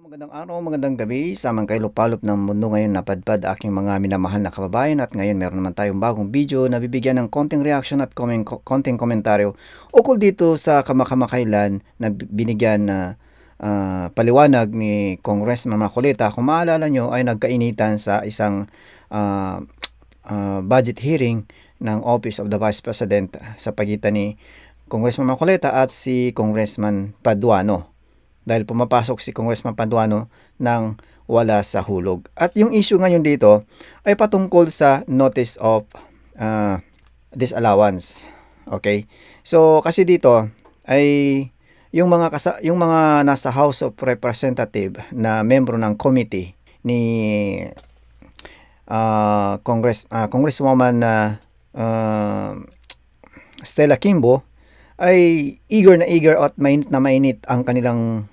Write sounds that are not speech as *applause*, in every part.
Magandang araw, magandang gabi sa mga kailupalop ng mundo ngayon napadpad aking mga minamahal na kababayan at ngayon meron naman tayong bagong video na bibigyan ng konting reaction at comment, konting komentaryo ukol dito sa kamakamakailan na bi- binigyan na ah, paliwanag ni Congressman Macolita. Kung maalala nyo ay nagkainitan sa isang ah, ah, budget hearing ng Office of the Vice President sa pagitan ni Congressman Macolita at si Congressman Paduano dahil pumapasok si Congressman Paduano ng wala sa hulog. At yung issue ngayon dito ay patungkol sa notice of uh, disallowance. Okay? So kasi dito ay yung mga kasa- yung mga nasa House of Representative na membro ng committee ni uh, Congress uh, Congresswoman na uh, Stella Kimbo ay eager na eager at mainit na mainit ang kanilang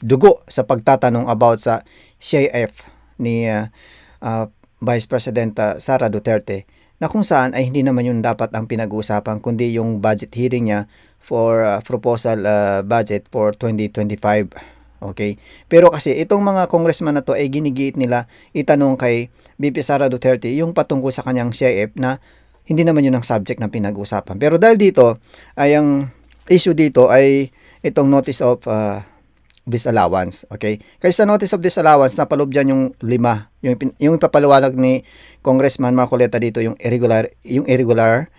dugo sa pagtatanong about sa CIF ni uh, uh, Vice President uh, Sara Duterte na kung saan ay hindi naman yun dapat ang pinag-uusapan kundi yung budget hearing niya for uh, proposal uh, budget for 2025. Okay? Pero kasi itong mga congressman na to ay ginigiit nila itanong kay BP Sara Duterte yung patungkol sa kanyang CIF na hindi naman yun ang subject na pinag-usapan. Pero dahil dito, ay ang issue dito ay itong notice of uh, disallowance. Okay? Kasi sa notice of disallowance, napalob dyan yung lima. Yung, yung ipapaliwanag ni Congressman Marcoleta dito, yung irregular, yung irregular,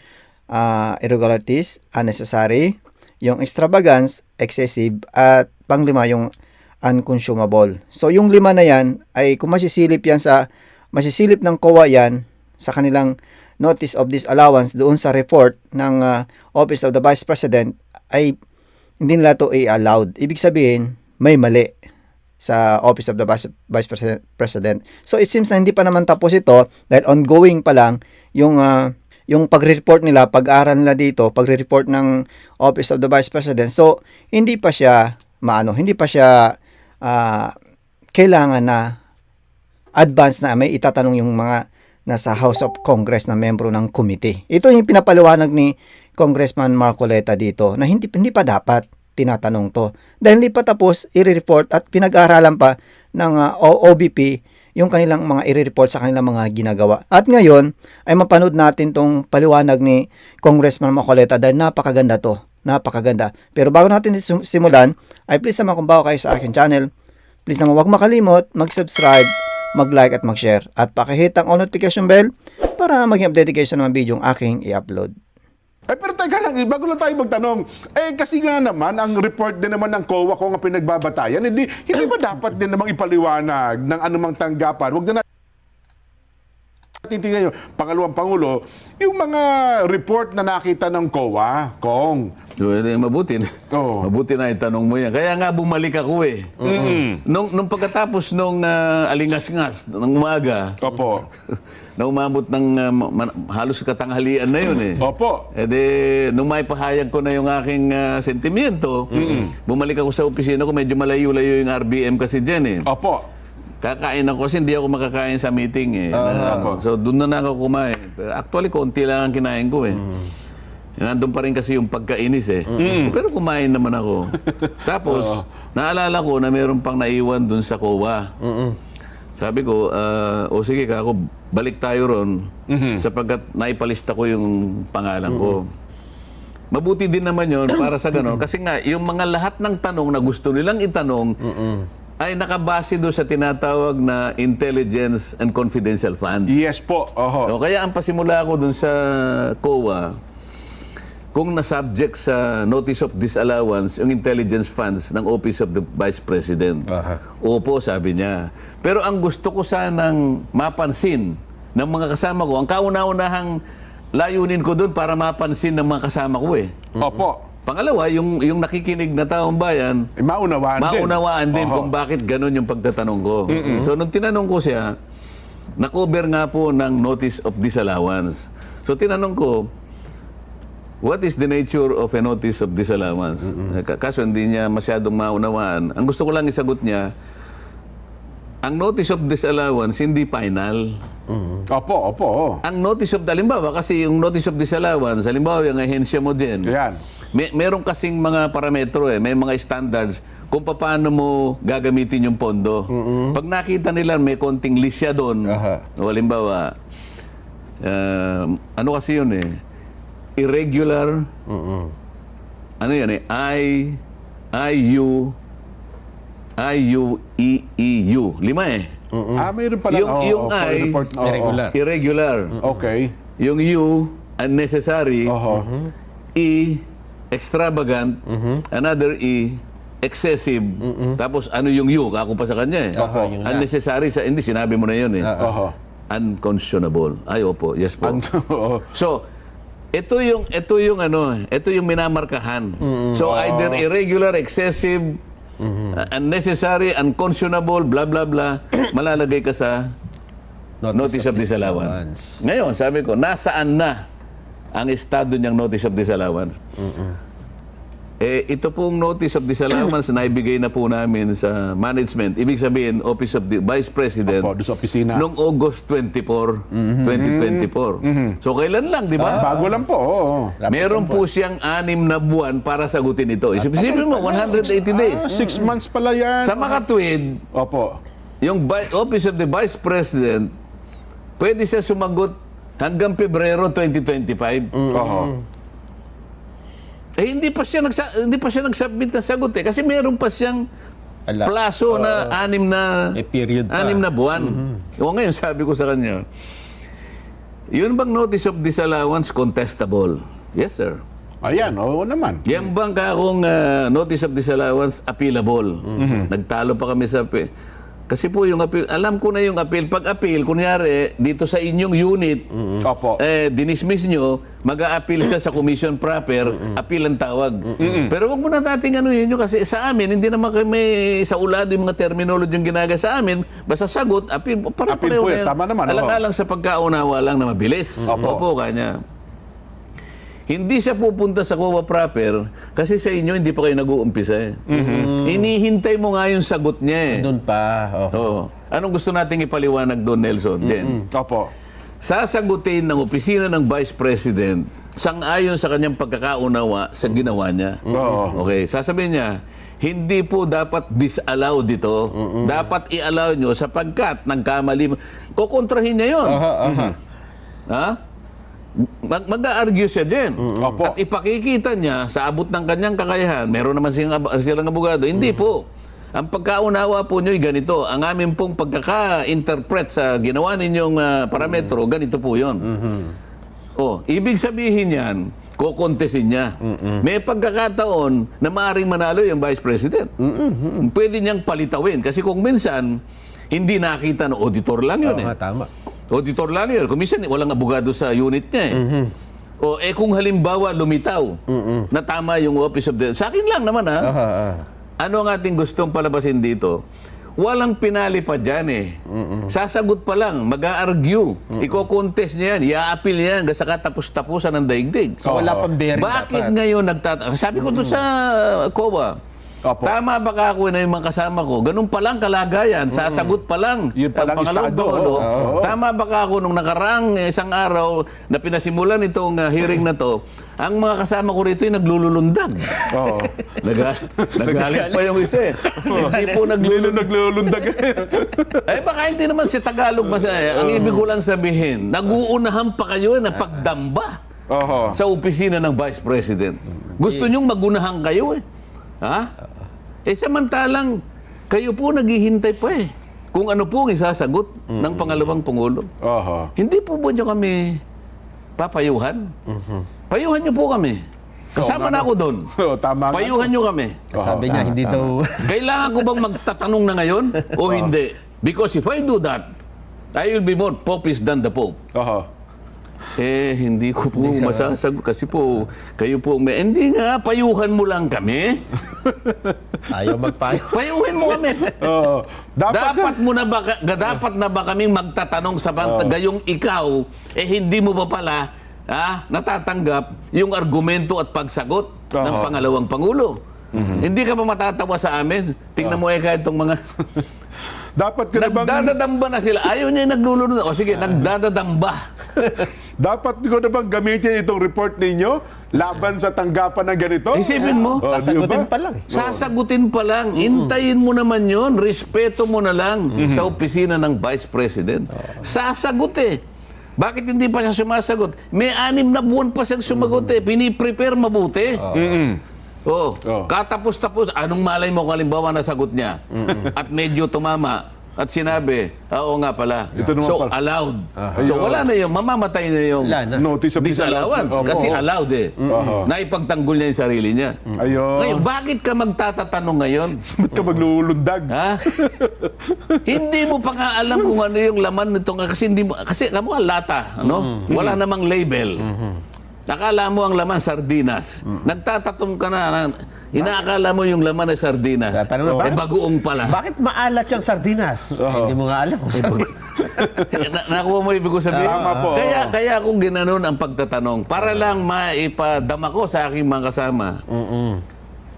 uh, irregularities, unnecessary, yung extravagance, excessive, at panglima yung unconsumable. So yung lima na yan ay kung masisilip yan sa masisilip ng COA yan sa kanilang notice of disallowance doon sa report ng uh, Office of the Vice President ay hindi nila to i-allowed. Ibig sabihin, may mali sa Office of the Vice, Vice President-. So it seems na hindi pa naman tapos ito dahil ongoing pa lang yung uh, yung pagre-report nila, pag-aral nila dito, pagre-report ng Office of the Vice President. So hindi pa siya maano, hindi pa siya ah, kailangan na advance na may itatanong yung mga nasa House of Congress na membro ng committee. Ito yung pinapaliwanag ni Congressman Marcoleta dito na hindi hindi pa dapat tinatanong to. Dahil hindi pa tapos i-report at pinag-aaralan pa ng ah, O- OBP yung kanilang mga i-report sa kanilang mga ginagawa. At ngayon ay mapanood natin tong paliwanag ni Congressman Marcoleta dahil napakaganda to. Napakaganda. Pero bago natin sim- simulan, ay please naman kung bago kayo sa akin channel, please naman huwag makalimot, mag-subscribe, mag-like at mag-share. At pakihit ang all notification bell para maging updated kayo sa mga video yung aking i-upload. Ay, pero teka lang, eh, bago lang tayo magtanong, eh kasi nga naman, ang report din naman ng COA kung ang pinagbabatayan, hindi, hindi ba dapat din namang ipaliwanag ng anumang tanggapan? Huwag na natin tingnan yung pangalawang Pangulo, yung mga report na nakita ng COA, Kong. So, eh, mabuti. Oo. Mabuti na itanong mo yan. Kaya nga bumalik ako eh. Nung, nung pagkatapos nung ah, alingas-ngas ng umaga, Opo. *laughs* na umabot ng ah, ma- ma- halos katanghalian na yun eh. Opo. E de, nung maipahayag ko na yung aking ah, sentimiento, bumalik ako sa opisina ko, medyo malayo-layo yung RBM kasi dyan eh. Opo. Kakain ako kasi hindi ako makakain sa meeting eh. Na- so doon na, na ako kumain. Pero actually, konti lang ang kinain ko eh. Nandun pa rin kasi yung pagkainis eh. Pero kumain naman ako. *laughs* Tapos, naalala ko na meron pang naiwan dun sa COA. Sabi ko, ah, o sige ka ako, balik tayo ron sapagkat naipalista ko yung pangalan ko. Mabuti din naman yon para sa ganon. Kasi nga, yung mga lahat ng tanong na gusto nilang itanong, ay nakabase doon sa tinatawag na Intelligence and Confidential Funds. Yes po. Oho. O, kaya ang pasimula ko dun sa COA, kung na-subject sa Notice of Disallowance yung intelligence funds ng Office of the Vice President. Opo, sabi niya. Pero ang gusto ko sanang mapansin ng mga kasama ko, ang kauna-unahang layunin ko doon para mapansin ng mga kasama ko eh. Opo. Pangalawa, yung, yung nakikinig na taong bayan, Eh, maunawaan, din. maunawaan din Oho. kung bakit ganun yung pagtatanong ko. So, nung tinanong ko siya, na-cover nga po ng notice of disallowance. So, tinanong ko, what is the nature of a notice of disallowance? Ka- Kaso hindi niya masyadong maunawaan. Ang gusto ko lang isagot niya, ang notice of disallowance hindi final. Opo, opo. oh. Ang notice of, halimbawa, kasi yung notice of disallowance, halimbawa yung ahensya mo din, Yan. may, meron kasing mga parametro eh, may mga standards kung paano mo gagamitin yung pondo. Pag nakita nila may konting lisya doon, o halimbawa, ah, ano kasi yun eh, irregular, ano yan eh, I, I-U, I-U-E-E-U. Lima eh. Ah, mayroon pala. Yung- Oo, yung for I- report. Oo, Irregular. Irregular. Okay. Yung U, unnecessary. Oho. E, extravagant. Another E, excessive. Tapos ano yung U? Ako pa sa kanya eh. Yun na. Unnecessary. Sa, hindi, sinabi mo na yun eh. Oho. Unconscionable. Ay, opo. Yes po. *laughs* So, ito yung ito yung ano, ito yung minamarkahan. So either irregular, excessive, uh, unnecessary, unconscionable, blah blah blah, *clears throat* malalagay ka sa notice, of disallowance. Ngayon, sabi ko, nasaan na ang estado niyang notice of disallowance? Eh, ito pong notice of disallowance na ibigay na po namin sa management. Ibig sabihin, Office of the Vice President Opo, doon sa opisina. noong August 24, 2024. So, kailan lang, di ba? Bago lang po. Oo. Meron po siyang anim na buwan para sagutin ito. Isipin mo, 180 days. Ah, six months pala yan. Sa makatwid, Opo. yung Vi- Office of the Vice President, pwede siya sumagot hanggang Pebrero 2025. Oho. Eh hindi pa siya nagsa- hindi pa siya nag-submit ng sagot eh kasi meron pa siyang Ala. plaso na anim na May period pa. anim na buwan. O ngayon sabi ko sa kanya, yun bang notice of disallowance contestable? Yes, sir. Ayan, oo naman. Yan bang kakong ah, notice of disallowance appealable? Nagtalo pa kami sa. Kasi po yung appeal, alam ko na yung appeal. Pag appeal, kunyari, dito sa inyong unit, Opo. eh, dinismiss nyo, mag-a-appeal siya sa commission proper, appeal ang tawag. Pero wag mo na nating ano yun kasi sa amin, hindi naman kami sa ulado yung mga terminology yung ginaga sa amin. Basta sagot, appeal, pare Appeal po eh, tama naman. Alang-alang sa pagkaunawa lang na mabilis. Opo. Opo, kanya. Hindi siya pupunta sa COA proper kasi sa inyo hindi pa kayo nag-uumpisa eh. Inihintay mo nga yung sagot niya eh. Doon pa. Oh. Oo. Anong gusto nating ipaliwanag doon, Nelson? Then, Opo. sasagutin ng opisina ng Vice President sang-ayon sa kanyang pagkakaunawa sa ginawa niya. Oo. Okay, sasabihin niya, hindi po dapat disallow dito. Dapat i-allow nyo sapagkat nagkamali. Kukontrahin niya yun. Aha, aha. Ha? Mag- mag-argue siya din. Opo. At ipakikita niya sa abot ng kanyang kakayahan, meron naman silang, ab- silang abogado. Hindi po. Ang pagkaunawa po nyo ay ganito. Ang amin pong pagkaka-interpret sa ginawa ninyong ah, parametro, ganito po yon. Oh, ibig sabihin yan, kukontesin niya. May pagkakataon na maaaring manalo yung Vice President. Pwede niyang palitawin. Kasi kung minsan, hindi nakita ng auditor lang yun Oo eh. tama. Auditor lang yun. Kung minsan, walang abogado sa unit niya eh. O eh kung halimbawa lumitaw na tama yung office of the... Sa akin lang naman ha. Aha, aha. Ano ang ating gustong palabasin dito? Walang pinali pa dyan eh. Sasagot pa lang, mag-a-argue. Iko-contest niya yan, i-appeal niya yan, sa katapos-tapusan ng daigdig. So wala pang bearing Bakit dapat. ngayon nagtatanong? Sabi ko to sa COA, Opo. Tama ba ka ako na yung mga kasama ko? Ganun pa lang kalagayan. Sasagot pa lang. Yun pa Ang lang pangalawang estado, pangulo. oo. Tama ba ka ako nung nakarang eh, isang araw na pinasimulan itong uh, hearing na to, ang mga kasama ko rito ay naglululundag. Oo. *laughs* Naga, nagalit pa yung isa eh. Hindi po Lilo naglulundag. naglulundag. Eh baka hindi naman si Tagalog masaya. Ang ibig ko lang sabihin, naguunahan pa kayo na pagdamba Oho. sa opisina ng Vice President. Gusto nyong magunahan kayo eh. Ha? Eh samantalang, kayo po naghihintay pa eh. Kung ano po ang isasagot ng pangalawang Pangulo. Oho. Hindi po ba nyo kami papayuhan? Payuhan nyo po kami. Kasama na ako doon. *laughs* Oo, tama nga. Payuhan nyo kami. Sabi niya, hindi daw... *laughs* Kailangan ko bang magtatanong na ngayon o *laughs* hindi? Because if I do that, I will be more popist than the Pope. Oho. Eh, hindi ko po masasagot kasi po, kayo po, may, hindi nga, payuhan mo lang kami. Ayaw magpayo. *laughs* Payuhin mo kami. Oo. Dapat, dapat mo na ba, ka- dapat na ba kaming magtatanong sa banta, gayong ikaw, eh hindi mo ba pala, ah, natatanggap yung argumento at pagsagot ng Oo. pangalawang Pangulo? Hindi ka ba matatawa sa amin? Tingnan mo eh kahit itong mga... *laughs* dapat ka na bang... Nagdadadamba na sila. Ayaw niya yung naglulunod. O sige, nagdadadamba. *laughs* Dapat ko na bang gamitin itong report ninyo laban sa tanggapan ng ganito? Isipin mo, Oh, Sasagutin pa lang eh. Sasagutin pa lang. Intayin mo naman yon. Respeto mo na lang sa opisina ng Vice President. Sasagot eh. Bakit hindi pa siya sumasagot? May anim na buwan pa siyang sumagot eh. Piniprepare mabuti. Oh, Oh. katapos-tapos, anong malay mo kung halimbawa nasagot niya? At medyo tumama. At sinabi, "Ah, oo nga pala. Ito naman so, pala. allowed. so, wala na yung, mamamatay na yung. Notice of disallowance. disallowance. Kasi allowed eh. Naipagtanggol niya yung sarili niya. Ayun. Ngayon, bakit ka magtatatanong ngayon? *laughs* Ba't ka maglulundag? Ha? hindi mo pa nga alam kung ano yung laman nito kasi hindi mo kasi alam mo lata, ano? Wala namang label. Nakala mo ang laman sardinas. Nagtatatong ka na, na inaakala mo yung laman ay sardinas. Tatanong na, eh bakit- bagoong pala. Bakit maalat yung sardinas? Hindi mo nga alam *laughs* na, nakuha mo ibig ko sabihin? Tama po. Kaya, kaya ako ginanon ang pagtatanong para lang maipadama ko sa aking mga kasama.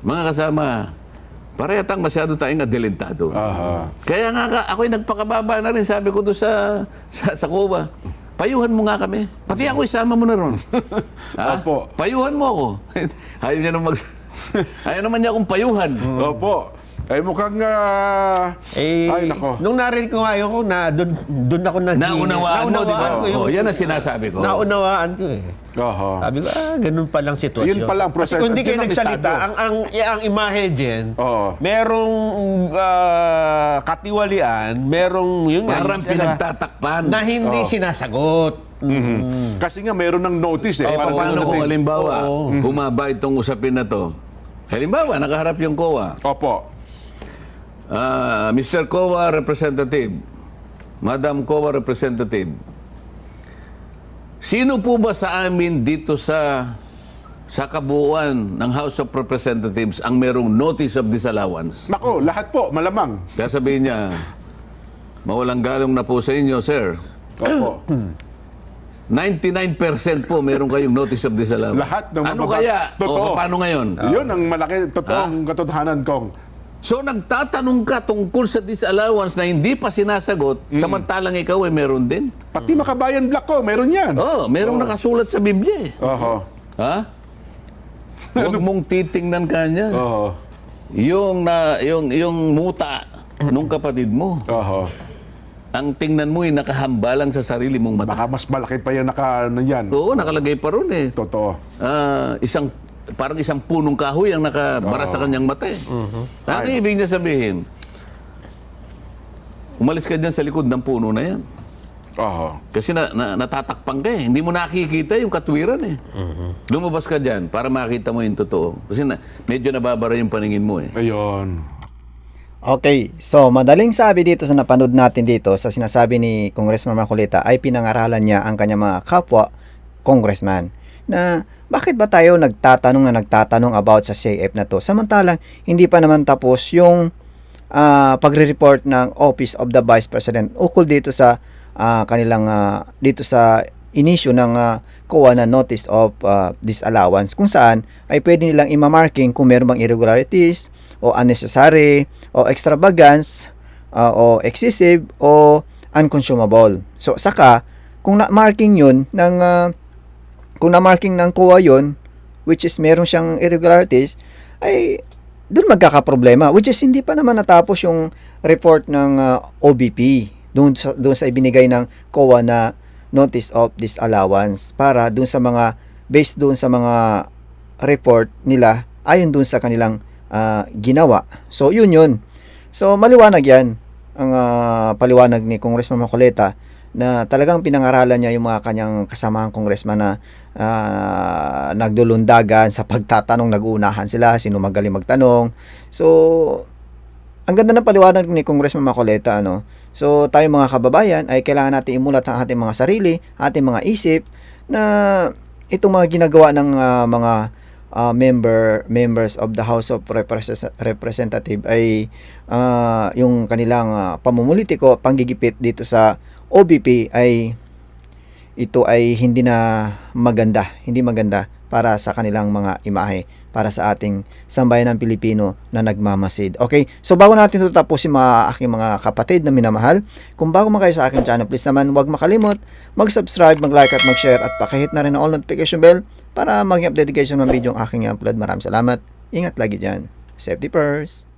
Mga kasama, parehatan masyado tayong adelentado. Aha. Kaya nga ako'y nagpakababa na rin, sabi ko doon sa, sa, sa Cuba. Payuhan mo nga kami. Pati ako isama mo na ron. *laughs* Ha? Opo. Payuhan mo ako. *laughs* Ayaw niya naman mag... *laughs* Ayaw naman niya akong payuhan. Opo. Ay mukhang... ah, Eh, ay, nako. nung narinig ko nga yun ko, na doon, doon ako nag Naunawaan mo, di ba? ko Oh, yan ang sinasabi ko. Naunawaan ko eh. Aha. Sabi ko, ah, ganun palang sitwasyon. Yun pala ang proseso. Kasi kung hindi kayo nagsalita, ang, ang, ang imahe dyan, Oo. merong ah, katiwalian, merong yun Parang pinagtatakpan. na hindi Oo. sinasagot. Kasi nga meron ng notice eh. Eh, Parang paano ganun kung natin. halimbawa, humaba itong usapin na to? Halimbawa, nakaharap yung COA. Opo. Ah, Mr. COA Representative, Madam COA Representative, sino po ba sa amin dito sa sa kabuuan ng House of Representatives ang merong notice of disallowance? Nako, lahat po, malamang. Kaya sabihin niya, mawalang galong na po sa inyo, sir. Opo. *clears throat* 99% po meron kayong notice of disallowance. Lahat ng Ano kaya? Totoo. O paano ngayon? Yun ang malaki, totoong katotohanan kong. So nagtatanong ka tungkol sa disallowance na hindi pa sinasagot, samantalang ikaw ay meron din? Pati makabayan black ko, meron yan. Oh, merong nakasulat sa Biblia eh. Oho. Ha? Huwag mong titingnan kanya. Oho. Yung, na, yung, yung muta nung kapatid mo. Oho. Ang tingnan mo ay nakahambalang sa sarili mong mata. Baka mas malaki pa yan naka, ano yan. Oo, nakalagay pa ron eh. Totoo. Ah, isang parang isang punong kahoy ang nakabara sa kanyang mata eh. Ano ibig niya sabihin? Umalis ka dyan sa likod ng puno na yan. Oho. Kasi na, na, natatakpan ka eh. Hindi mo nakikita yung katwiran eh. Lumabas ka dyan para makita mo yung totoo. Kasi na, medyo nababara yung paningin mo eh. Ayun. Okay, so madaling sabi dito sa napanood natin dito sa sinasabi ni Congressman Marcolita ay pinangaralan niya ang kanyang mga kapwa congressman na bakit ba tayo nagtatanong na nagtatanong about sa CAF na to samantalang hindi pa naman tapos yung ah, pagre-report ng Office of the Vice President ukol dito sa ah, kanilang ah, dito sa inisyu ng uh, COA na Notice of ah, Disallowance kung saan ay pwede nilang imamarking kung meron bang irregularities o unnecessary o extravagance ah, o excessive o unconsumable. So saka kung na-marking yun ng ah, kung na-marking ng COA yun which is meron siyang irregularities ay doon magkakaproblema which is hindi pa naman natapos yung report ng ah, OBP doon sa doon sa ibinigay ng COA na notice of disallowance para doon sa mga based doon sa mga report nila ayon doon sa kanilang ah, ginawa. So yun yun. So maliwanag 'yan ang ah, paliwanag ni Congressman Macoleta na talagang pinangaralan niya yung mga kanyang kasamahang congressman na ah, nagdulundagan sa pagtatanong, nag-uunahan sila, sino magaling magtanong. So, ang ganda ng paliwanag ni Congressman Macoleta, ano? So, tayo mga kababayan ay kailangan natin imulat ang ating mga sarili, ating mga isip na itong mga ginagawa ng ah, mga ah, member members of the House of Represen- Representative ay ah, yung kanilang ah, pamumulitiko, panggigipit dito sa OBP ay ito ay hindi na maganda, hindi maganda para sa kanilang mga imahe para sa ating sambayan ng Pilipino na nagmamasid. Okay? So bago natin ito tapusin mga aking mga kapatid na minamahal, kung bago man kayo sa aking channel, please naman huwag makalimot mag-subscribe, mag-like at mag-share at pakihit na rin ang all notification bell para maging update kayo mga video ang aking upload. Maraming salamat. Ingat lagi dyan. Safety first.